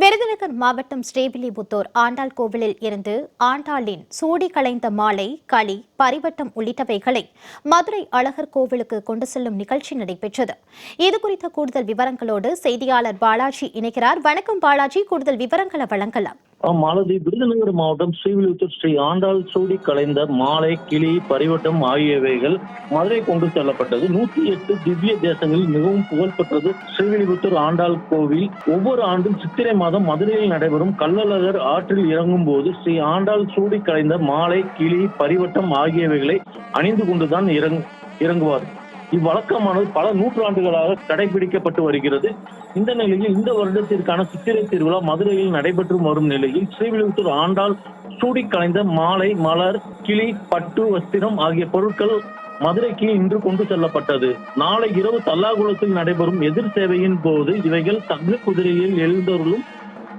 விருதுநகர் மாவட்டம் ஸ்ரீவில்லிபுத்தூர் ஆண்டாள் கோவிலில் இருந்து ஆண்டாளின் சூடி களைந்த மாலை களி பரிவட்டம் உள்ளிட்டவைகளை மதுரை அழகர் கோவிலுக்கு கொண்டு செல்லும் நிகழ்ச்சி நடைபெற்றது. இதுகுறித்த கூடுதல் விவரங்களோடு செய்தியாளர் பாலாஜி இணைகிறார். வணக்கம் பாலாஜி. கூடுதல் விவரங்களை வழங்கலாம். ஆம், மாலதி விருதுநகர் மாவட்டம் ஸ்ரீவில்லிபுத்தூர் ஸ்ரீ ஆண்டாள் சூடி கலைந்த மாலை கிளி பரிவட்டம் ஆகியவைகள் மதுரை கொண்டு செல்லப்பட்டது. நூத்தி எட்டு திவ்ய தேசங்களில் மிகவும் புகழ்பெற்றது ஸ்ரீவில்லிபுத்தூர் ஆண்டாள் கோவில். ஒவ்வொரு ஆண்டும் சித்திரை மாதம் மதுரையில் நடைபெறும் கள்ளழகர் ஆற்றில் இறங்கும் போது ஸ்ரீ ஆண்டாள் சூடி கலைந்த மாலை கிளி பரிவட்டம் ஆகியவைகளை அணிந்து கொண்டுதான் இறங் இறங்குவார். இவ்வழக்கமானது பல நூற்றாண்டுகளாக கடைபிடிக்கப்பட்டு வருகிறது. இந்த நிலையில் இந்த வருடத்திற்கான சித்திரை திருவிழா மதுரையில் நடைபெற்று வரும் நிலையில் ஸ்ரீவில்லிபுத்தூர் ஆண்டாள் சூடி கலைந்த மாலை மலர் கிளி பட்டு வஸ்திரம் ஆகிய பொருட்கள் மதுரைக்கு இன்று கொண்டு செல்லப்பட்டது. நாளை இரவு தல்லாகுளத்தில் நடைபெறும் எதிர் சேவையின் போது இவைகள் தங்க குதிரையில் எழுந்தருளும்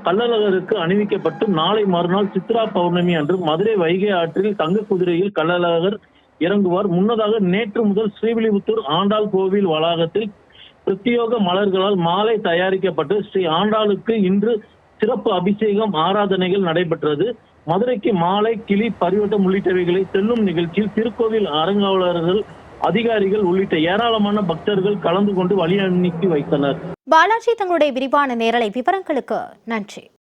கள்ளழகருக்கு அணிவிக்கப்பட்டு நாளை மறுநாள் சித்ரா பௌர்ணமி அன்று மதுரை வைகை ஆற்றில் தங்க குதிரையில் கள்ளழகர் இறங்குவார். முன்னதாக நேற்று முதல் ஸ்ரீவில்லிபுத்தூர் ஆண்டாள் கோவில் வளாகத்தில் பிரத்யோக மலர்களால் மாலை தயாரிக்கப்பட்டு ஸ்ரீ ஆண்டாளுக்கு இன்று சிறப்பு அபிஷேகம் ஆராதனைகள் நடைபெற்றது. மதுரைக்கு மாலை கிளி பரிவட்டம் உள்ளிட்டவைகளை செல்லும் நிகழ்ச்சியில் திருக்கோவில் அறங்காவலர்கள் அதிகாரிகள் உள்ளிட்ட ஏராளமான பக்தர்கள் கலந்து கொண்டு வழி அனுப்பி வைத்தனர். பாலாஜி தங்களுடைய விரிவான நேரலை விவரங்களுக்கு நன்றி.